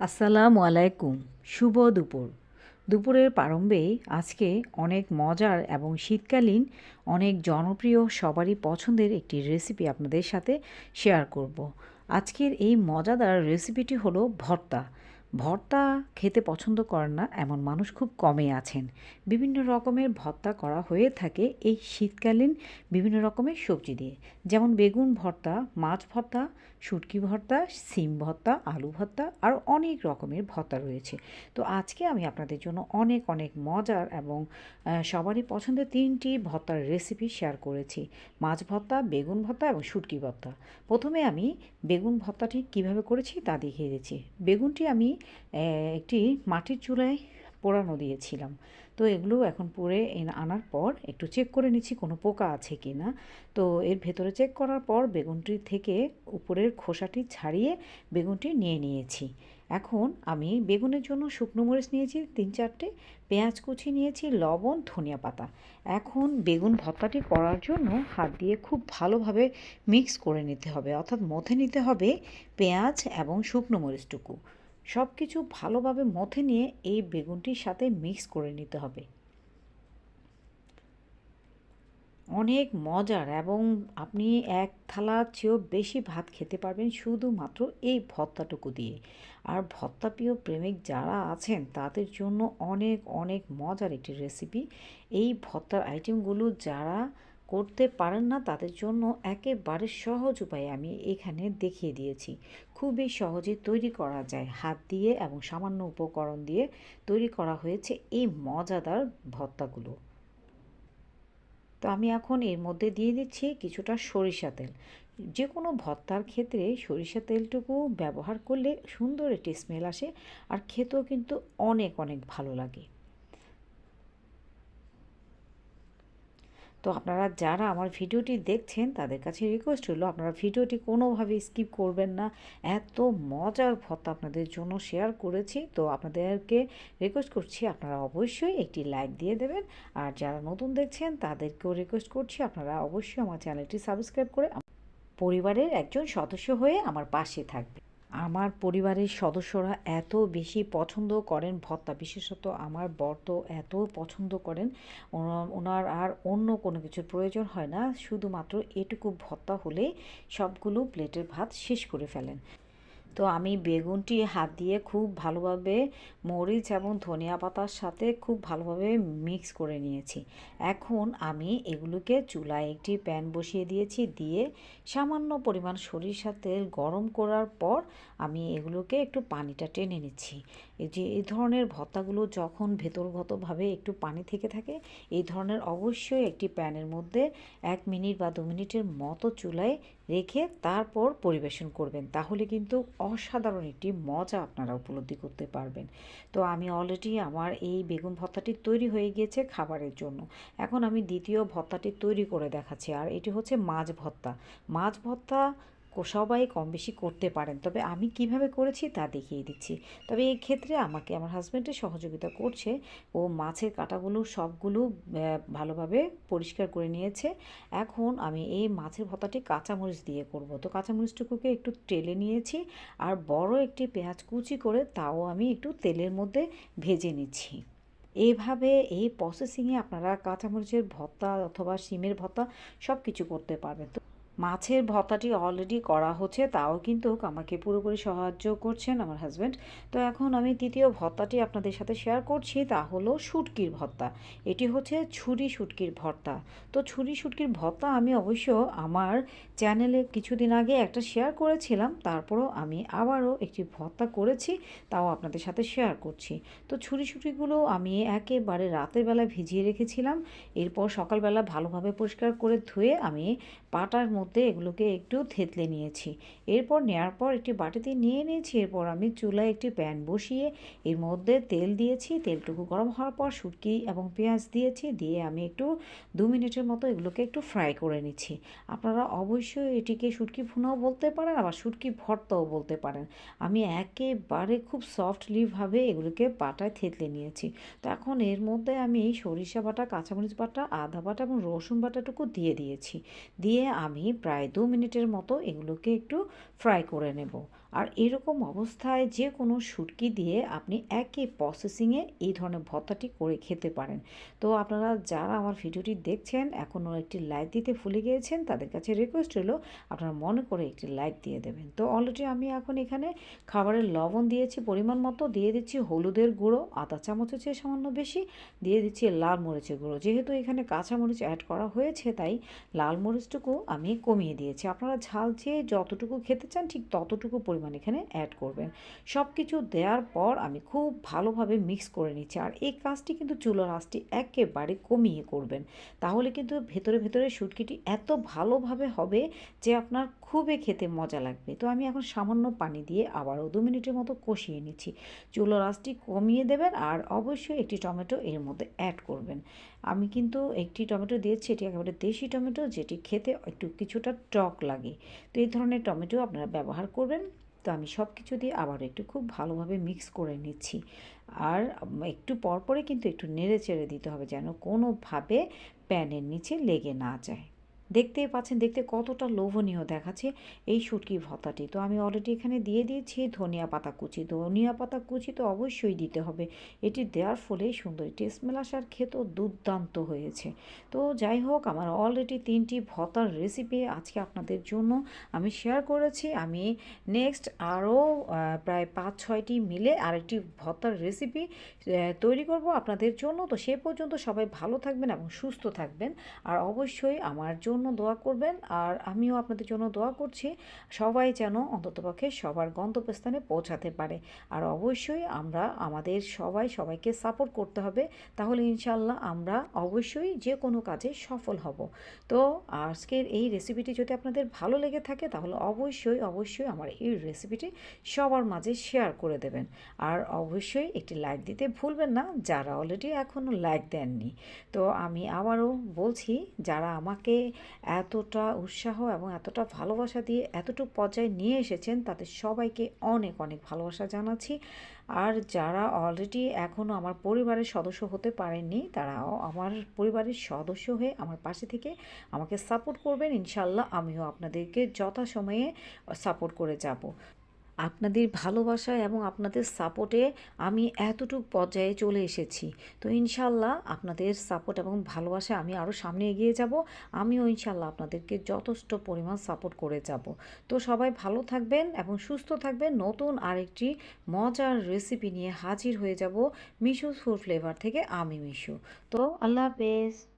আসসালামু আলাইকুম, শুভ দুপুর। দুপুরের প্রারম্ভেই আজকে অনেক মজার এবং শীতকালীন, অনেক জনপ্রিয়, সবারই পছন্দের একটি রেসিপি আপনাদের সাথে শেয়ার করব। আজকের এই মজাদার রেসিপিটি হলো ভর্তা। ভর্তা খেতে পছন্দ করেন না, এমন মানুষ খুব কমে আছেন। বিভিন্ন রকমের ভর্তা করা হয়ে থাকে এই শীতকালীন বিভিন্ন রকমের সবজি দিয়ে। যেমন বেগুন ভর্তা, মাছ ভর্তা শুটকি ভর্তা, সিম ভর্তা, আলু ভর্তা আর অনেক রকমের ভর্তা রয়েছে। তো আজকে আমি আপনাদের জন্য অনেক অনেক মজার এবং সবারই পছন্দের তিনটি ভর্তার রেসিপি শেয়ার করেছি। মাছ ভর্তা, বেগুন ভর্তা এবং শুটকি ভর্তা। প্রথমে আমি বেগুন ভর্তাটি কীভাবে করেছি তা দেখিয়ে দিচ্ছি। বেগুনটি আমি একটি মাটির চুলায় পোড়ানো দিয়েছিলাম। তো এগুলো এখন পরে আনার পর একটু চেক করে নিচ্ছি কোনো পোকা আছে কি না। তো এর ভেতরে চেক করার পর বেগুনটি থেকে উপরের খোসাটি ছাড়িয়ে বেগুনটি নিয়ে নিয়েছি। এখন আমি বেগুনের জন্য শুকনো মরিচ নিয়েছি, তিন চারটে পেঁয়াজ কুচি নিয়েছি, লবণ, ধনিয়া পাতা। এখন বেগুন ভর্তাটি করার জন্য হাত দিয়ে খুব ভালোভাবে মিক্স করে নিতে হবে। অর্থাৎ মথে নিতে হবে পেঁয়াজ এবং শুকনো মরিচটুকু। সব কিছু ভালোভাবে মথে নিয়ে এই বেগুনটির সাথে মিক্স করে নিতে হবে। অনেক মজার এবং আপনি এক থালা চেয়েও বেশি ভাত খেতে পারবেন শুধুমাত্র এই ভত্তাটুকু দিয়ে। আর ভর্তা প্রিয় প্রেমিক যারা আছেন, তাদের জন্য অনেক অনেক মজার একটি রেসিপি এই ভত্তার আইটেমগুলো যারা করতে পারেন না, তাদের জন্য একেবারে সহজ উপায়ে আমি এখানে দেখিয়ে দিয়েছি। খুবই সহজে তৈরি করা যায়। হাত দিয়ে এবং সামান্য উপকরণ দিয়ে তৈরি করা হয়েছে এই মজাদার ভর্তাগুলো তো আমি এখন এর মধ্যে দিয়ে দিচ্ছি কিছুটা সরিষা তেল। যে কোনো ভর্তার ক্ষেত্রে সরিষা তেলটুকু ব্যবহার করলে সুন্দর একটি স্মেল আসে আর খেতেও কিন্তু অনেক অনেক ভালো লাগে। তো আপনারা যারা আমার ভিডিওটি দেখছেন, তাদের কাছে রিকোয়েস্ট হলো আপনারা ভিডিওটি কোনোভাবে স্কিপ করবেন না। এত মজার ভর্তা আপনাদের জন্য শেয়ার করেছি। তো আপনাদেরকে রিকোয়েস্ট করছি, আপনারা অবশ্যই একটি লাইক দিয়ে দেবেন। আর যারা নতুন দেখছেন, তাদেরকেও রিকোয়েস্ট করছি, আপনারা অবশ্যই আমার চ্যানেলটি সাবস্ক্রাইব করে পরিবারের একজন সদস্য হয়ে আমার পাশে থাকবে আমার পরিবারের সদস্যরা এত বেশি পছন্দ করেন ভর্তা বিশেষত আমার বর তো এত পছন্দ করেন। ওনার আর অন্য কোনো কিছুর প্রয়োজন হয় না, শুধুমাত্র এটুকু ভর্তা হলে সবগুলো প্লেটের ভাত শেষ করে ফেলেন। তো আমি বেগুনটি হাত দিয়ে খুব ভালোভাবে মরিচ এবং ধনিয়া পাতার সাথে খুব ভালোভাবে মিক্স করে নিয়েছি। এখন আমি এগুলোকে চুলায় একটি প্যান বসিয়ে দিয়েছি, দিয়ে সামান্য পরিমাণ সরিষার তেল গরম করার পর আমি এগুলোকে একটু পানিটা টেনে নিচ্ছি। এই যে, এই ধরনের ভত্তাগুলো যখন ভেতরগতভাবে একটু পানি থেকে থাকে, এই ধরনের অবশ্যই একটি প্যানের মধ্যে এক মিনিট বা দু মিনিটের মতো চুলায় রেখে তারপর পরিবেশন করবেন। তাহলে কিন্তু অসাধারণ একটি মজা আপনারা উপলব্ধি করতে পারবেন। তো আমি অলরেডি আমার এই বেগুন ভর্তাটি তৈরি হয়ে গিয়েছে খাবারের জন্য। এখন আমি দ্বিতীয় ভর্তাটি তৈরি করে দেখাচ্ছি। আর এটি হচ্ছে মাছ ভর্তা। মাছ ভর্তা সবাই কম বেশি করতে পারেন। তবে আমি কীভাবে করেছি তা দেখিয়ে দিচ্ছি। তবে এই ক্ষেত্রে আমাকে, আমার হাজব্যান্ডের সহযোগিতা করছে। ও মাছের কাটাগুলো সবগুলো ভালোভাবে পরিষ্কার করে নিয়েছে। এখন আমি এই মাছের ভর্তাটি কাঁচামরিচ দিয়ে করব। তো কাঁচামরিচটুকুকে একটু টেলে নিয়েছি আর বড় একটি পেঁয়াজ কুচি করে তাও আমি একটু তেলের মধ্যে ভেজে নিচ্ছি। এইভাবে এই প্রসেসিংয়ে আপনারা কাঁচামরিচের ভর্তা অথবা শিমের ভর্তা সব কিছু করতে পারবেন। তো মাছের ভর্তাটি অলরেডি করা হচ্ছে, তাও কিন্তু আমাকে পুরোপুরি সাহায্য করছেন আমার হাজব্যান্ড তো এখন আমি তৃতীয় ভর্তাটি আপনাদের সাথে শেয়ার করছি, তা হলো শুটকির ভর্তা। এটি হচ্ছে ছুরি শুটকির ভর্তা। তো ছুরি শুটকির ভর্তা আমি অবশ্য আমার চ্যানেলে কিছুদিন আগে একটা শেয়ার করেছিলাম, তারপরও আমি আবারও একটি ভর্তা করেছি, তাও আপনাদের সাথে শেয়ার করছি। তো ছুরি শুটকিগুলো আমি একেবারে রাতের বেলা ভিজিয়ে রেখেছিলাম, এরপর সকালবেলা ভালোভাবে পরিষ্কার করে ধুয়ে আমি পাটার মধ্যে মধ্যে এগুলোকে একটু থেতলে নিয়েছি। এরপর নেওয়ার পর একটি বাটিতে নিয়ে নিয়েছি। এরপর আমি চুলায় একটি প্যান বসিয়ে এর মধ্যে তেল দিয়েছি। তেলটুকু গরম হওয়ার পর শুটকি এবং পেঁয়াজ দিয়েছি। দিয়ে আমি একটু দু মিনিটের মতো এগুলোকে একটু ফ্রাই করে নিচ্ছি। আপনারা অবশ্যই এটিকে শুটকি ভুনাও বলতে পারেন, আবার শুটকি ভর্তাও বলতে পারেন। আমি একেবারে খুব সফটলিভাবে এগুলোকে পাটায় থেতলে নিয়েছি। তো এখন এর মধ্যে আমি সরিষা বাটা, কাঁচামরিচ বাটা, আদা বাটা এবং রসুন বাটাটুকু দিয়ে দিয়েছি। দিয়ে আমি প্রায় দু মিনিটের মতো এগুলোকে একটু ফ্রাই করে নেব। আর এরকম অবস্থায় যে কোনো শুটকি দিয়ে আপনি একই প্রসেসিংয়ে এই ধরনের ভর্তাটি করে খেতে পারেন। তো আপনারা যারা আমার ভিডিওটি দেখছেন, এখনও একটি লাইক দিতে ভুলে গিয়েছেন, তাদের কাছে রিকোয়েস্ট হলো আপনারা মনে করে একটি লাইক দিয়ে দেবেন। তো অলরেডি আমি এখন এখানে খাবারের লবণ দিয়েছি, পরিমাণ মতো দিয়ে দিচ্ছি হলুদের গুঁড়ো আধা চামচের চেয়ে সামান্য বেশি, দিয়ে দিচ্ছি লাল মরিচের গুঁড়ো। যেহেতু এখানে কাঁচা মরিচ অ্যাড করা হয়েছে, তাই লাল মরিচটুকু আমি কমিয়ে দিয়েছি। আপনারা ঝাল চেয়ে যতটুকু খেতে চান, ঠিক ততটুকু পরিমাণ এখানে অ্যাড করবেন। সব কিছু দেওয়ার পর আমি খুব ভালোভাবে মিক্স করে নিচ্ছি। আর এই কাজটি কিন্তু চুলোর আঁচটি একেবারে কমিয়ে করবেন। তাহলে কিন্তু ভেতরে ভেতরে শুটকিটি এত ভালোভাবে হবে যে আপনার খুবই খেতে মজা লাগবে। তো আমি এখন সামান্য পানি দিয়ে আবারও দু মিনিটের মতো কষিয়ে নিচ্ছি। চুলোর আঁচটি কমিয়ে দেবেন আর অবশ্যই একটি টমেটো এর মধ্যে অ্যাড করবেন। আমি কিন্তু একটি টমেটো দিয়েছি, এটি একেবারে দেশি টমেটো, যেটি খেতে একটু কিছুটা টক লাগে। তো এই ধরনের টমেটো আপনারা ব্যবহার করবেন। তো আমি সব কিছু দিয়ে আবার একটু খুব ভালোভাবে মিক্স করে নিচ্ছি। আর একটু পরপরে কিন্তু একটু নেড়ে চেড়ে দিতে হবে যেন কোনোভাবে প্যানের নিচে লেগে না যায়। দেখতেই পাচ্ছেন, দেখতে কতটা লোভনীয় দেখাচ্ছে এই শুটকি ভর্তাটি। তো আমি অলরেডি এখানে দিয়ে দিয়েছি ধনিয়া পাতা কুচি। ধনিয়া পাতা কুচি তো অবশ্যই দিতে হবে। এটি দেওয়ার ফলে সুন্দর একটি স্মেল আসার খেতেও দুর্দান্ত হয়েছে। তো যাই হোক, আমার অলরেডি তিনটি ভর্তার রেসিপি আজকে আপনাদের জন্য আমি শেয়ার করেছি। আমি নেক্সট আরও প্রায় পাঁচ, ছয়টি মিলে আরেকটি ভর্তার রেসিপি তৈরি করব আপনাদের জন্য। তো সে পর্যন্ত সবাই ভালো থাকবেন এবং সুস্থ থাকবেন। আর অবশ্যই আমার জন্য জন্য দোয়া করবেন আর আমিও আপনাদের জন্য দোয়া করছি। সবাই যেন অন্ততপক্ষে সবার গন্তব্যস্থানে পৌঁছাতে পারে। আর অবশ্যই আমরা, আমাদের সবাই সবাইকে সাপোর্ট করতে হবে। তাহলে ইনশাল্লাহ আমরা অবশ্যই যে কোনো কাজে সফল হব। তো আজকের এই রেসিপিটি যদি আপনাদের ভালো লেগে থাকে, তাহলে অবশ্যই অবশ্যই আমার এই রেসিপিটি সবার মাঝে শেয়ার করে দেবেন। আর অবশ্যই একটি লাইক দিতে ভুলবেন না, যারা অলরেডি এখনও লাইক দেননি। তো আমি আবারও বলছি, যারা আমাকে এতটা উৎসাহ এবং এতটা ভালোবাসা দিয়ে এতটুকু পর্যায়ে নিয়ে এসেছেন তাদের সবাইকে অনেক অনেক ভালোবাসা জানাচ্ছি। আর যারা অলরেডি এখনও আমার পরিবারের সদস্য হতে পারেননি, তারাও আমার পরিবারের সদস্য হয়ে আমার পাশে থেকে আমাকে সাপোর্ট করবেন। ইনশাল্লাহ আমিও আপনাদেরকে যথাসময়ে সাপোর্ট করে যাব। আপনাদের ভালোবাসা এবং আপনাদের সাপোর্টে আমি এতটুক পর্যায়ে চলে এসেছি। তো ইনশাল্লাহ আপনাদের সাপোর্ট এবং ভালোবাসা আমি আরও সামনে এগিয়ে যাব। আমিও ইনশাল্লাহ আপনাদেরকে যথেষ্ট পরিমাণ সাপোর্ট করে যাব। তো সবাই ভালো থাকবেন এবং সুস্থ থাকবেন। নতুন আরেকটি মজার রেসিপি নিয়ে হাজির হয়ে যাব মিশু ফুড ফ্লেভার থেকে আমি মিশু। তো আল্লাহ হাফেজ।